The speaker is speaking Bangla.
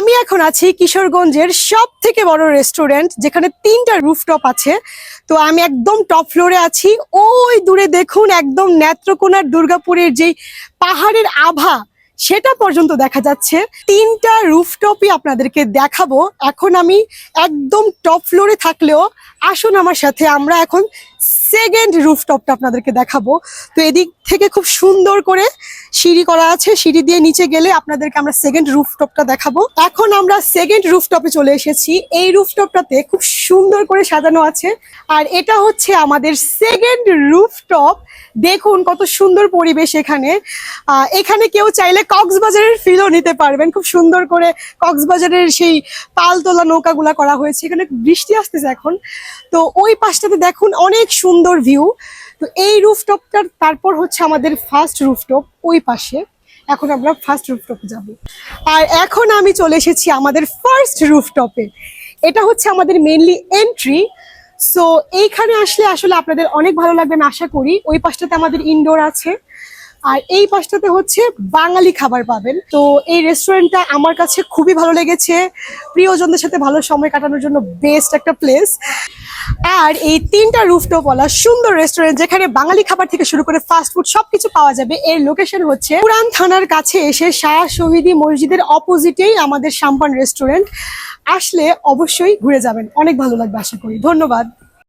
আমি এখন আছি কিশোরগঞ্জের সব থেকে বড় রেস্টুরেন্ট যেখানে তিনটা রুফটপ আছে। তো আমি একদম টপ ফ্লোরে আছি। ওই দূরে দেখুন একদম নেত্রকোনার দুর্গাপুরের যেই পাহাড়ের আভা, সেটা পর্যন্ত দেখা যাচ্ছে। তিনটা রুফটপই আপনাদেরকে দেখাবো। এখন আমি একদম টপ ফ্লোরে থাকলেও আসুন আমার সাথে, আমরা এখন সেকেন্ড রুফটপটা আপনাদেরকে দেখাবো। তো এদিক থেকে খুব সুন্দর করে সিঁড়ি করা আছে। সিঁড়ি দিয়ে নিচে গেলে আপনাদেরকে আমরা সেকেন্ড রুফটপটা দেখাবো। এখন আমরা সেকেন্ড রুফটপে চলে এসেছি। এই রুফটপটাতে খুব সুন্দর করে সাজানো আছে। আর এটা হচ্ছে আমাদের সেকেন্ড রুফটপ দেখুন কত সুন্দর পরিবেশ এখানে। এখানে কেউ চাইলে কক্সবাজারের ফিলও নিতে পারবেন। খুব সুন্দর করে কক্সবাজারের সেই পালতোলা নৌকাগুলা করা হয়েছে। এখানে বৃষ্টি আসতেছে এখন। তো ওই পাশটাতে দেখুন অনেক সুন্দর ভিউ তো এই রুফটপটার তারপর হচ্ছে আমাদের ফার্স্ট রুফটপ ওই পাশে। এখন আমরা ফার্স্ট রুফটপে যাব। আর এখন আমি চলে এসেছি আমাদের ফার্স্ট রুফটপে এটা হচ্ছে আমাদের মেনলি এন্ট্রি সো এইখানে আসলে আসলে আপনাদের অনেক ভালো লাগবে আশা করি। ওই পাশটাতে আমাদের ইনডোর আছে। আর এই পাশটাতে হচ্ছে বাঙালি খাবার পাবেন। তো এই রেস্টুরেন্টটা আমার কাছে খুবই ভালো লেগেছে। প্রিয়জনদের সাথে ভালো সময় কাটানোর জন্য বেস্ট একটা প্লেস আর এই তিনটা রুফটপওয়ালা সুন্দর রেস্টুরেন্ট যেখানে বাঙালি খাবার থেকে শুরু করে ফাস্ট ফুড সবকিছু পাওয়া যাবে, এর লোকেশন হচ্ছে পুরান থানার কাছে এসে শাহ শহীদি মসজিদের অপোজিটেই আমাদের সাম্পান রেস্টুরেন্ট আসলে অবশ্যই ঘুরে যাবেন, অনেক ভালো লাগবে আশা করি। ধন্যবাদ।